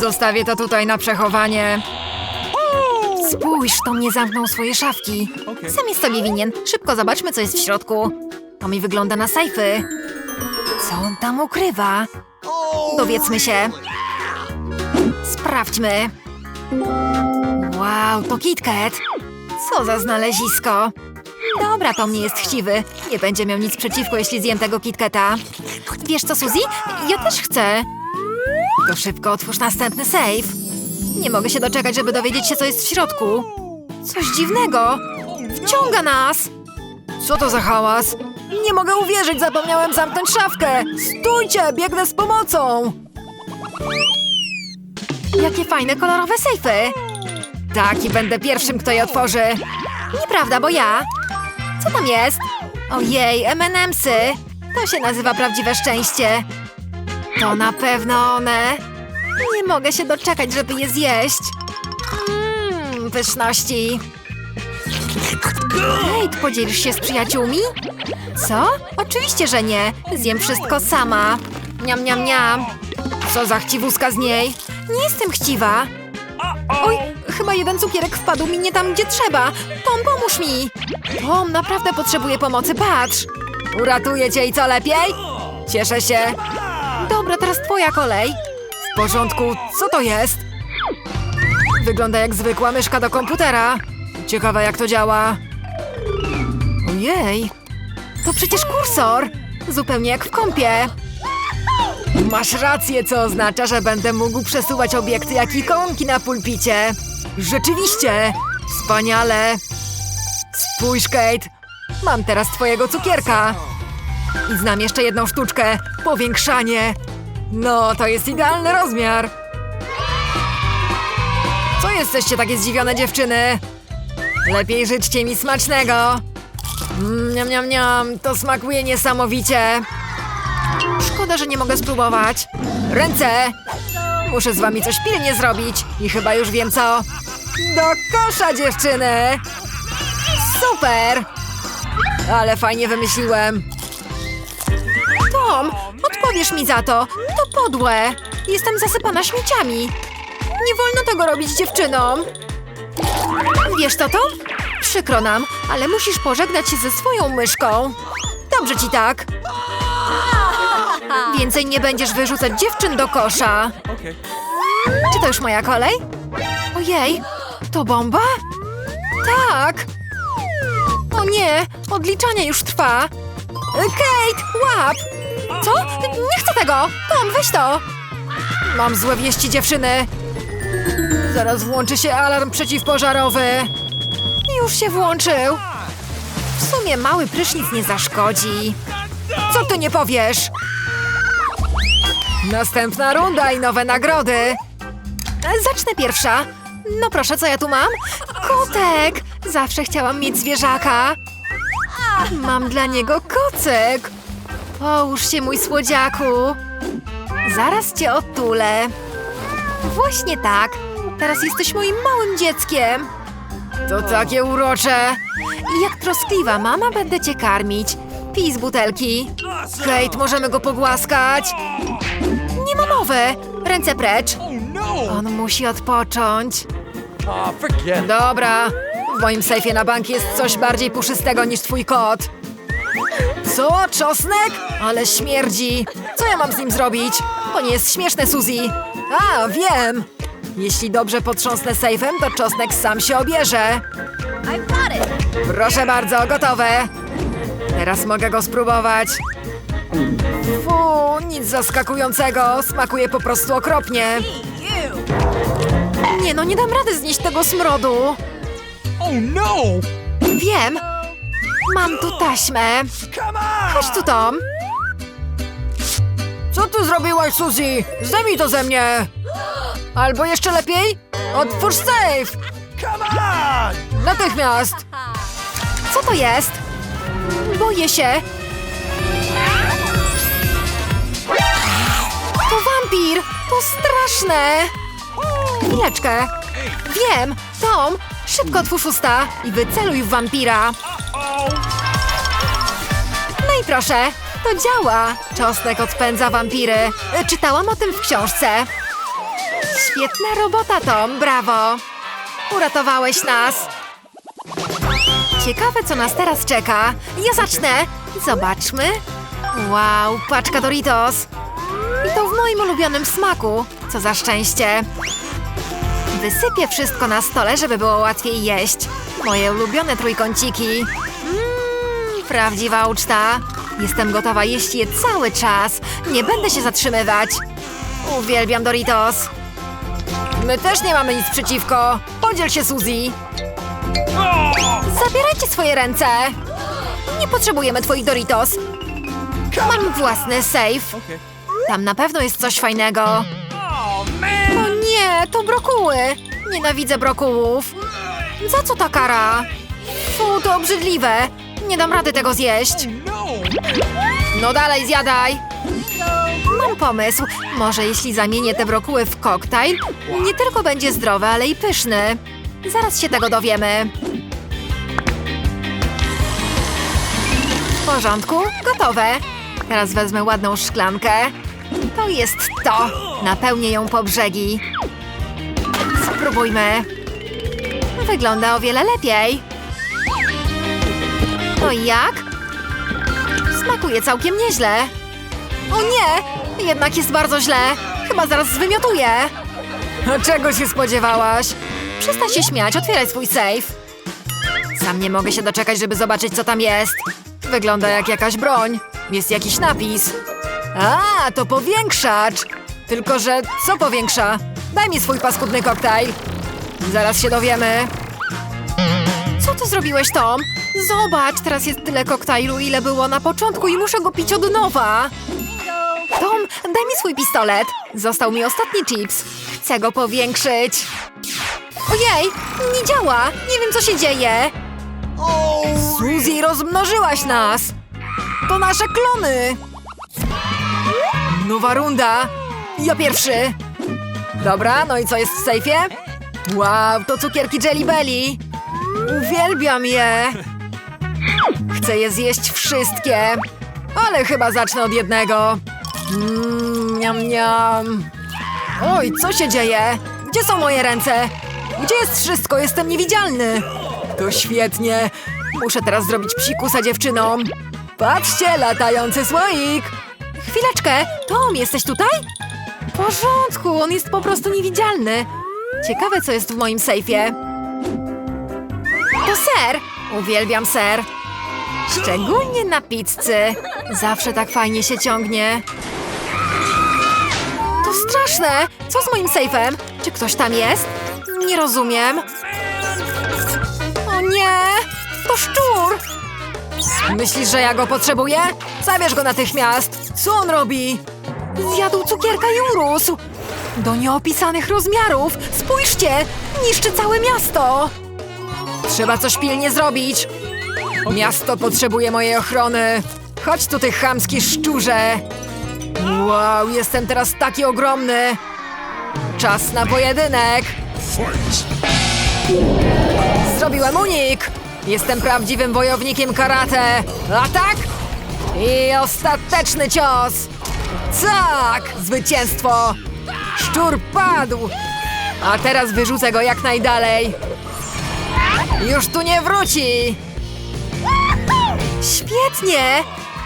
Zostawię to tutaj na przechowanie. Spójrz, Tom nie zamknął swojej szafki. Sam jest sobie winien. Szybko zobaczmy, co jest w środku. To mi wygląda na sejfy. Co on tam ukrywa? Dowiedzmy się. Sprawdźmy. Wow, to KitKat. Co za znalezisko. Dobra, Tom nie jest chciwy. Nie będzie miał nic przeciwko, jeśli zjem tego KitKata. Wiesz co, Suzy? Ja też chcę. To szybko otwórz następny safe. Nie mogę się doczekać, żeby dowiedzieć się, co jest w środku. Coś dziwnego. Wciąga nas. Co to za hałas? Nie mogę uwierzyć, zapomniałem zamknąć szafkę. Stójcie, biegnę z pomocą. Jakie fajne, kolorowe sejfy. Tak, i będę pierwszym, kto je otworzy. Nieprawda, bo ja. Co tam jest? Ojej, M&M'sy. To się nazywa prawdziwe szczęście. To na pewno one. Nie mogę się doczekać, żeby je zjeść. Mmm, pyszności. Kate, podzielisz się z przyjaciółmi? Co? Oczywiście, że nie. Zjem wszystko sama. Niam, niam, niam. Co za chciwuska z niej? Nie jestem chciwa. Oj, chyba jeden cukierek wpadł mi nie tam, gdzie trzeba. Tom, pomóż mi. Tom, naprawdę potrzebuję pomocy, patrz. Uratuję cię i co lepiej? Cieszę się. Dobra, teraz twoja kolej. W porządku, co to jest? Wygląda jak zwykła myszka do komputera. Ciekawe jak to działa. Ojej, to przecież kursor. Zupełnie jak w kąpie. Masz rację, co oznacza, że będę mógł przesuwać obiekty jak ikonki na pulpicie. Rzeczywiście! Wspaniale! Spójrz, Kate! Mam teraz twojego cukierka. I znam jeszcze jedną sztuczkę. Powiększanie. No, to jest idealny rozmiar. Co jesteście takie zdziwione dziewczyny? Lepiej życzcie mi smacznego. Mm, Niam, niam, niam, to smakuje niesamowicie. Szkoda, że nie mogę spróbować. Ręce! Muszę z wami coś pilnie zrobić i chyba już wiem co. Do kosza, dziewczyny! Super! Ale fajnie wymyśliłem. Tom, odpowiesz mi za to. To podłe. Jestem zasypana śmieciami. Nie wolno tego robić dziewczynom. Wiesz co to? Przykro nam, ale musisz pożegnać się ze swoją myszką. Dobrze ci tak. Więcej nie będziesz wyrzucać dziewczyn do kosza. Czy to już moja kolej? Ojej, to bomba? Tak. O nie, odliczanie już trwa. Kate, łap! Co? Nie chcę tego! Tom, weź to! Mam złe wieści, dziewczyny. Zaraz włączy się alarm przeciwpożarowy. Już się włączył. W sumie mały prysznic nie zaszkodzi. Co ty nie powiesz? Następna runda i nowe nagrody. Zacznę pierwsza. No proszę, co ja tu mam? Kotek! Zawsze chciałam mieć zwierzaka. Mam dla niego kocyk. Połóż się, mój słodziaku. Zaraz cię otulę. Właśnie tak. Teraz jesteś moim małym dzieckiem. To takie urocze. I jak troskliwa mama będę cię karmić. Pij z butelki. Kate, możemy go pogłaskać? Nie ma mowy. Ręce precz. On musi odpocząć. It. Dobra. W moim sejfie na bank jest coś bardziej puszystego niż twój kot. Co? Czosnek? Ale śmierdzi. Co ja mam z nim zrobić? To nie jest śmieszne, Suzy. A, wiem. Jeśli dobrze potrząsnę sejfem, to czosnek sam się obierze. Proszę bardzo, gotowe. Teraz mogę go spróbować. Fu, nic zaskakującego. Smakuje po prostu okropnie. Nie no, nie dam rady znieść tego smrodu. Oh no! Wiem. Mam tu taśmę. Chodź tu, Tom. Co tu zrobiłaś, Suzy? Zdejmij to ze mnie. Albo jeszcze lepiej, otwórz safe. Come on! Natychmiast. Co to jest? Boję się. To wampir. To straszne. Chwileczkę. Wiem. Tom, szybko otwórz usta i wyceluj w wampira. No i proszę, to działa. Czosnek odpędza wampiry. Y, Czytałam o tym w książce. Świetna robota, Tom, brawo! Uratowałeś nas! Ciekawe, co nas teraz czeka. Ja zacznę! Zobaczmy. Wow, paczka Doritos. I to w moim ulubionym smaku. Co za szczęście. Wysypię wszystko na stole, żeby było łatwiej jeść. Moje ulubione trójkąciki. Mmm, prawdziwa uczta. Jestem gotowa jeść je cały czas. Nie będę się zatrzymywać. Uwielbiam Doritos. My też nie mamy nic przeciwko. Podziel się, Suzy. Zabierajcie swoje ręce. Nie potrzebujemy twoich Doritos. Mam własny safe. Tam na pewno jest coś fajnego. O nie, to brokuły. Nienawidzę brokułów. Za co ta kara? Fu, to obrzydliwe. Nie dam rady tego zjeść. No! Dalej, zjadaj. Mam pomysł. Może jeśli zamienię te brokuły w koktajl, nie tylko będzie zdrowy, ale i pyszny. Zaraz się tego dowiemy. W porządku, gotowe. Teraz wezmę ładną szklankę. To jest to. Napełnię ją po brzegi. Spróbujmy. Wygląda o wiele lepiej. I jak? Smakuje całkiem nieźle. O nie! Jednak jest bardzo źle. Chyba zaraz zwymiotuję. Czego się spodziewałaś? Przestań się śmiać, otwieraj swój safe. Sam nie mogę się doczekać, żeby zobaczyć, co tam jest. Wygląda jak jakaś broń. Jest jakiś napis. A, to powiększacz. Tylko, że co powiększa? Daj mi swój paskudny koktajl. Zaraz się dowiemy. Co zrobiłeś, Tom? Zobacz, teraz jest tyle koktajlu, ile było na początku i muszę go pić od nowa. Tom, daj mi swój pistolet. Został mi ostatni chips. Chcę go powiększyć. Ojej, nie działa. Nie wiem, co się dzieje. Suzy, rozmnożyłaś nas. To nasze klony. Nowa runda. Ja pierwszy. Dobra, no i co jest w sejfie? Wow, to cukierki Jelly Belly. Uwielbiam je. Chcę je zjeść wszystkie. Ale chyba zacznę od jednego. Mmm, niam, niam. Oj, co się dzieje? Gdzie są moje ręce? Gdzie jest wszystko? Jestem niewidzialny. To świetnie. Muszę teraz zrobić psikusa dziewczynom. Patrzcie, latający słoik. Chwileczkę. Tom, jesteś tutaj? W porządku, on jest po prostu niewidzialny. Ciekawe, co jest w moim sejfie. Ser! Uwielbiam ser. Szczególnie na pizzy. Zawsze tak fajnie się ciągnie. To straszne! Co z moim sejfem? Czy ktoś tam jest? Nie rozumiem. O nie! To szczur! Myślisz, że ja go potrzebuję? Zabierz go natychmiast! Co on robi? Zjadł cukierka i urósł! Do nieopisanych rozmiarów! Spójrzcie! Niszczy całe miasto! Trzeba coś pilnie zrobić! Miasto potrzebuje mojej ochrony! Chodź tu, ty chamski szczurze! Wow, jestem teraz taki ogromny! Czas na pojedynek! Zrobiłem unik! Jestem prawdziwym wojownikiem karate! Atak! I ostateczny cios! Tak! Zwycięstwo! Szczur padł! A teraz wyrzucę go jak najdalej! Już tu nie wróci! Świetnie!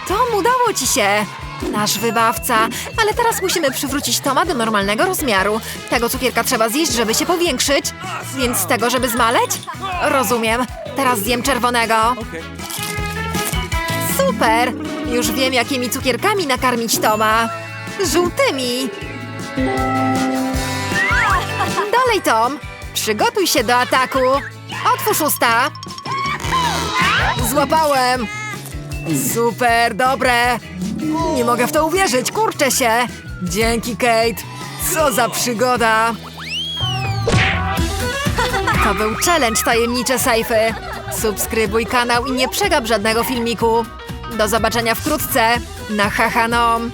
Tom, udało ci się! Nasz wybawca. Ale teraz musimy przywrócić Toma do normalnego rozmiaru. Tego cukierka trzeba zjeść, żeby się powiększyć. Więc tego, żeby zmaleć? Rozumiem. Teraz zjem czerwonego. Super! Już wiem, jakimi cukierkami nakarmić Toma. Żółtymi. Dalej, Tom. Przygotuj się do ataku. Otwórz usta. Złapałem. Super, dobre. Nie mogę w to uwierzyć, kurczę się. Dzięki, Kate. Co za przygoda. To był challenge Tajemnicze Sejfy. Subskrybuj kanał i nie przegap żadnego filmiku. Do zobaczenia wkrótce na Hahanom.